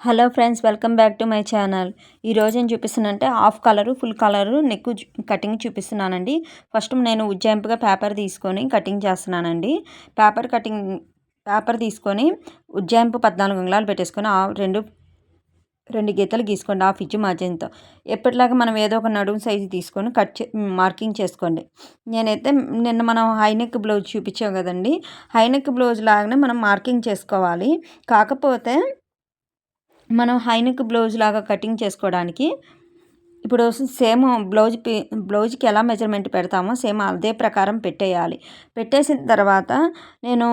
Hello friends welcome back to my channel. ఈరోజు ఏం చూపిస్తున్నానంటే half colour full colour neck cutting చూపిస్తున్నానండి. First నేను ఉజ్జాయింపుగా పేపర్ తీసుకొని కటింగ్ చేస్తున్నానండి. పేపర్ కటింగ్ పేపర్ తీసుకొని ఉజ్జాయింపు పద్నాలుగు అంగుళాలు పెట్టేసుకొని ఆ రెండు రెండు గీతలు గీసుకోండి హాఫ్ ఇంచు మార్జిన్తో. ఎప్పటిలాగా మనం ఏదో ఒక నడుము సైజు తీసుకొని కట్ చే మార్కింగ్ చేసుకోండి. నేనైతే నిన్న మనం హైనెక్ బ్లౌజ్ చూపించాం కదండి. హైనెక్ బ్లౌజ్ లాగానే మనం మార్కింగ్ చేసుకోవాలి. కాకపోతే మనం హైనెక్ బ్లౌజ్ లాగా కటింగ్ చేసుకోవడానికి ఇప్పుడు సేమ్ బ్లౌజ్ బ్లౌజ్కి ఎలా మెజర్మెంట్ పెడతామో సేమ్ అదే ప్రకారం పెట్టేయాలి. పెట్టేసిన తర్వాత నేను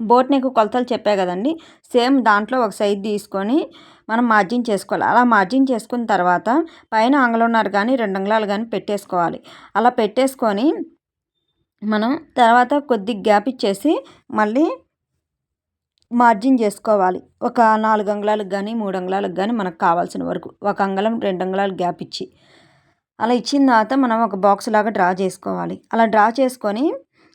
బోట్ నెక్ కొలతలు చెప్పా కదండి. సేమ్ దాంట్లో ఒక సైజ్ తీసుకొని మనం మార్జిన్ చేసుకోవాలి. అలా మార్జిన్ చేసుకున్న తర్వాత పైన అంగళన్నర కానీ రెండు అంగళాలు కానీ పెట్టేసుకోవాలి. అలా పెట్టేసుకొని మనం తర్వాత కొద్ది గ్యాప్ ఇచ్చేసి మళ్ళీ మార్జిన్ చేసుకోవాలి. ఒక నాలుగు అంగుళాలకు కానీ మూడు అంగుళాలకు కానీ మనకు కావాల్సిన వరకు. ఒక అంగుళం రెండు అంగుళాలు గ్యాప్ ఇచ్చి. అలా ఇచ్చిన తర్వాత మనం ఒక బాక్స్ లాగా డ్రా చేసుకోవాలి. అలా డ్రా చేసుకొని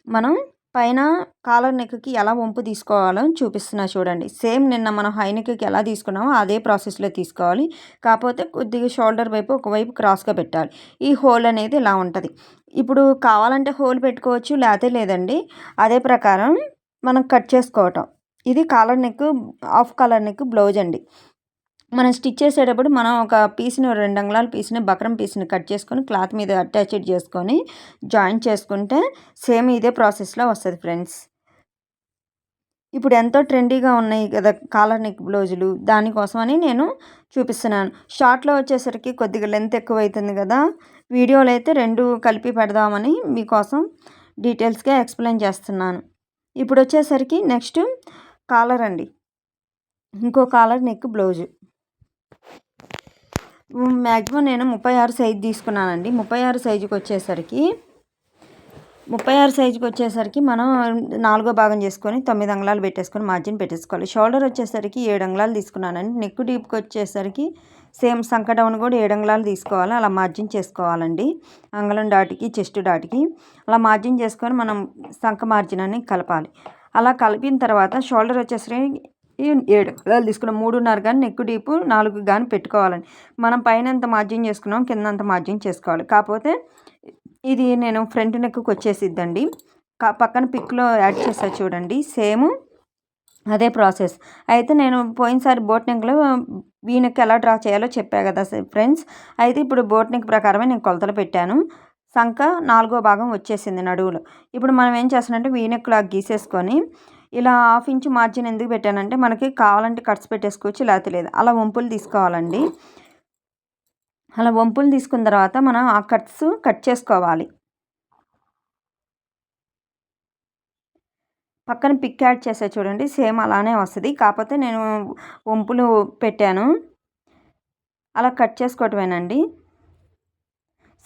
మనం పైన కాలర్ నెక్కి ఎలా వంపు తీసుకోవాలో చూపిస్తున్నా చూడండి. సేమ్ నిన్న మనం హై నెక్కి ఎలా తీసుకున్నామో అదే ప్రాసెస్లో తీసుకోవాలి. కాకపోతే కొద్దిగా షోల్డర్ వైపు ఒకవైపు క్రాస్గా పెట్టాలి. ఈ హోల్ అనేది ఇలా ఉంటుంది. ఇప్పుడు కావాలంటే హోల్ పెట్టుకోవచ్చు లేతే లేదండి. అదే ప్రకారం మనం కట్ చేసుకోవటం. ఇది collar neck half collar neck blouse అండి. మనం స్టిచ్ చేసేటప్పుడు మనం ఒక పీస్ని రెండు అంగుళాల పీస్ని బక్రం పీస్ని కట్ చేసుకొని క్లాత్ మీద అటాచ్డ్ చేసుకొని జాయిన్ చేసుకుంటే సేమ్ ఇదే ప్రాసెస్లో వస్తుంది ఫ్రెండ్స్ ఇప్పుడు ఎంతో ట్రెండీగా ఉన్నాయి కదా కాలర్ నెక్ బ్లౌజులు దానికోసమని నేను చూపిస్తున్నాను. షార్ట్లో వచ్చేసరికి కొద్దిగా లెంత్ ఎక్కువ అవుతుంది కదా. వీడియోలో అయితే రెండు కలిపి పెడదామని మీకోసం డీటెయిల్స్గా ఎక్స్ప్లెయిన్ చేస్తున్నాను. ఇప్పుడు వచ్చేసరికి నెక్స్ట్ కాలర్ అండి. ఇంకో కాలర్ నెక్ బ్లౌజు. మ్యాక్సిమం నేను ముప్పై ఆరు సైజు తీసుకున్నానండి. ముప్పై ఆరు సైజుకి వచ్చేసరికి ముప్పై ఆరు సైజుకి వచ్చేసరికి మనం నాలుగో భాగం చేసుకొని తొమ్మిది అంగళాలు పెట్టేసుకొని మార్జిన్ పెట్టేసుకోవాలి. షోల్డర్ వచ్చేసరికి ఏడు అంగళాలు తీసుకున్నానండి. నెక్ డీప్కి వచ్చేసరికి సేమ్ సంక డౌన్ కూడా ఏడు అంగళాలు తీసుకోవాలి. అలా మార్జిన్ చేసుకోవాలండి. అంగళం డాటికి చెస్ట్ డాటికి అలా మార్జిన్ చేసుకొని మనం సంక మార్జిన్ అనేది కలపాలి. అలా కలిపిన తర్వాత షోల్డర్ వచ్చేసరికి ఏడు వేలు తీసుకున్నాం. మూడున్నర కానీ నెక్ డీపు నాలుగు కానీ పెట్టుకోవాలని మనం పైన ఎంత మార్జిన్ చేసుకున్నాం కింద అంత మార్జిన్ చేసుకోవాలి. కాకపోతే ఇది నేను ఫ్రంట్ నెక్కి వచ్చేసిద్దండి. పక్కన పిక్లో యాడ్ చేస్తా చూడండి. సేమ్ అదే ప్రాసెస్. అయితే నేను పోయినసారి బోట్ నెక్లో వీ నెక్ ఎలా డ్రా చేయాలో చెప్పా కదా ఫ్రెండ్స్. అయితే ఇప్పుడు బోట్ నెక్ ప్రకారమే నేను కొలతలు పెట్టాను. సంక నాలుగో భాగం వచ్చేసింది నడువులు. ఇప్పుడు మనం ఏం చేస్తానంటే వీనెక్ లాగా గీసేసుకొని ఇలా హాఫ్ ఇంచ్ మార్జిన్ ఎందుకు పెట్టానంటే మనకి కావాలంటే కట్స్ పెట్టేసుకోవచ్చు లేకపోతే లేదు. అలా వంపులు తీసుకోవాలండి. అలా వంపులు తీసుకున్న తర్వాత మనం ఆ కట్స్ కట్ చేసుకోవాలి. పక్కన పిక్ యాడ్ చేసే చూడండి సేమ్ అలానే వస్తుంది. కాకపోతే నేను వంపులు పెట్టాను. అలా కట్ చేసుకోవటమేనండి.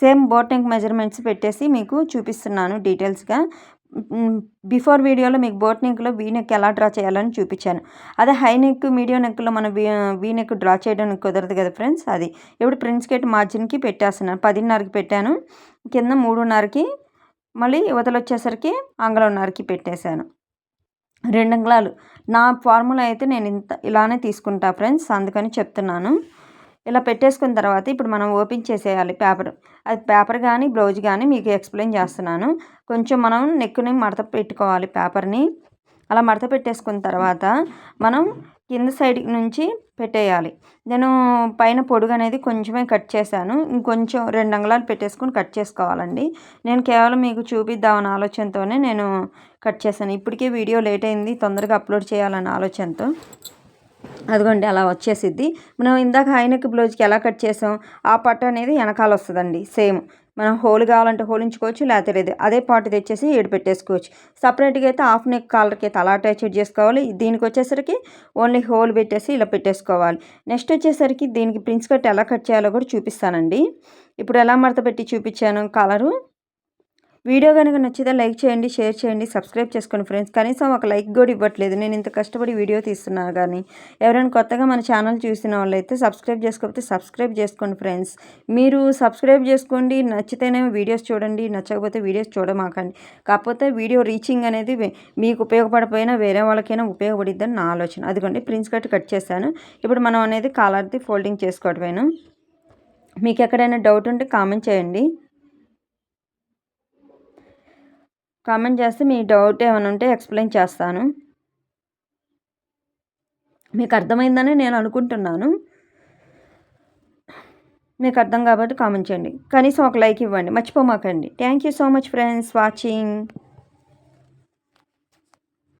సేమ్ బోట్ మెజర్మెంట్స్ పెట్టేసి మీకు చూపిస్తున్నాను డీటెయిల్స్గా. బిఫోర్ వీడియోలో మీకు బోట్ నెక్లో వీ నెక్ ఎలా డ్రా చేయాలని చూపించాను. అదే హై నెక్ మీడియం నెక్లో మనం వీ వీ నెక్ డ్రా చేయడానికి కుదరదు కదా ఫ్రెండ్స్ అది. ఇప్పుడు ప్రిన్స్ కేట్ మార్జిన్కి పెట్టేస్తున్నాను. పదిన్నరకి పెట్టాను. కింద మూడున్నరకి మళ్ళీ యువతలు వచ్చేసరికి అంగళన్నరకి పెట్టేశాను. రెండు అంగళాలు. నా ఫార్ములా అయితే నేను ఇంత ఇలానే తీసుకుంటా ఫ్రెండ్స్ అందుకని చెప్తున్నాను. ఇలా పెట్టేసుకున్న తర్వాత ఇప్పుడు మనం ఓపెన్ చేసేయాలి పేపర్. అది పేపర్ కానీ బ్లౌజ్ కానీ మీకు ఎక్స్ప్లెయిన్ చేస్తున్నాను. కొంచెం మనం నెక్కుని మడత పెట్టుకోవాలి పేపర్ని. అలా మడత పెట్టేసుకున్న తర్వాత మనం కింద సైడ్ నుంచి పెట్టేయాలి. నేను పైన పొడుగు అనేది కొంచెమే కట్ చేశాను. ఇంకొంచెం రెండు అంగళాలు పెట్టేసుకొని కట్ చేసుకోవాలండి. నేను కేవలం మీకు చూపిద్దామన్న ఆలోచనతోనే నేను కట్ చేశాను. ఇప్పటికే వీడియో లేట్ అయింది. తొందరగా అప్లోడ్ చేయాలన్న ఆలోచనతో. అదిగోండి అలా వచ్చేసిద్ది. మనం ఇందాక హైనెక్ బ్లౌజ్కి ఎలా కట్ చేసాం ఆ పట్టు అనేది వెనకాల వస్తుందండి సేమ్. మనం హోల్ కావాలంటే హోల్ ఉంచుకోవచ్చు లేకపోతే లేదు. అదే పాటు తెచ్చేసి ఏడు పెట్టేసుకోవచ్చు. సపరేట్గా అయితే హాఫ్ నెక్ కాలర్కి అయితే అలా అటాచ్ చేసుకోవాలి. దీనికి వచ్చేసరికి ఓన్లీ హోల్ పెట్టేసి ఇలా పెట్టేసుకోవాలి. నెక్స్ట్ వచ్చేసరికి దీనికి ప్రిన్స్ కట్ ఎలా కట్ చేయాలో కూడా చూపిస్తానండి. ఇప్పుడు ఎలా మడత పెట్టి చూపించాను కలరు? వీడియో కనుక నచ్చితే లైక్ చేయండి షేర్ చేయండి సబ్స్క్రైబ్ చేసుకోండి ఫ్రెండ్స్. కనీసం ఒక లైక్ కూడా ఇవ్వట్లేదు. నేను ఇంత కష్టపడి వీడియో తీస్తున్నా కానీ ఎవరైనా కొత్తగా మన ఛానల్ చూసిన వాళ్ళైతే సబ్స్క్రైబ్ చేసుకోకపోతే సబ్స్క్రైబ్ చేసుకోండి ఫ్రెండ్స్. మీరు సబ్స్క్రైబ్ చేసుకోండి నచ్చితేనే వీడియోస్ చూడండి నచ్చకపోతే వీడియోస్ చూడమాకండి. కాకపోతే వీడియో రీచింగ్ అనేది మీకు ఉపయోగపడపోయినా వేరే వాళ్ళకైనా ఉపయోగపడిద్దని నా ఆలోచన. అదిగోండి ప్రిన్స్ కట్ కట్ చేశాను. ఇప్పుడు మనం అనేది కాలర్ది ఫోల్డింగ్ చేసుకోవడమేను మీకు ఎక్కడైనా డౌట్ ఉంటే కామెంట్ చేయండి. కామెంట్ చేస్తే మీ డౌట్ ఏమైనా ఉంటే ఎక్స్ప్లెయిన్ చేస్తాను. మీకు అర్థమైందని నేను అనుకుంటున్నాను. మీకు అర్థం కాబట్టి కామెంట్ చేయండి. కనీసం ఒక లైక్ ఇవ్వండి. మర్చిపోమాకండి. Thank you so much friends watching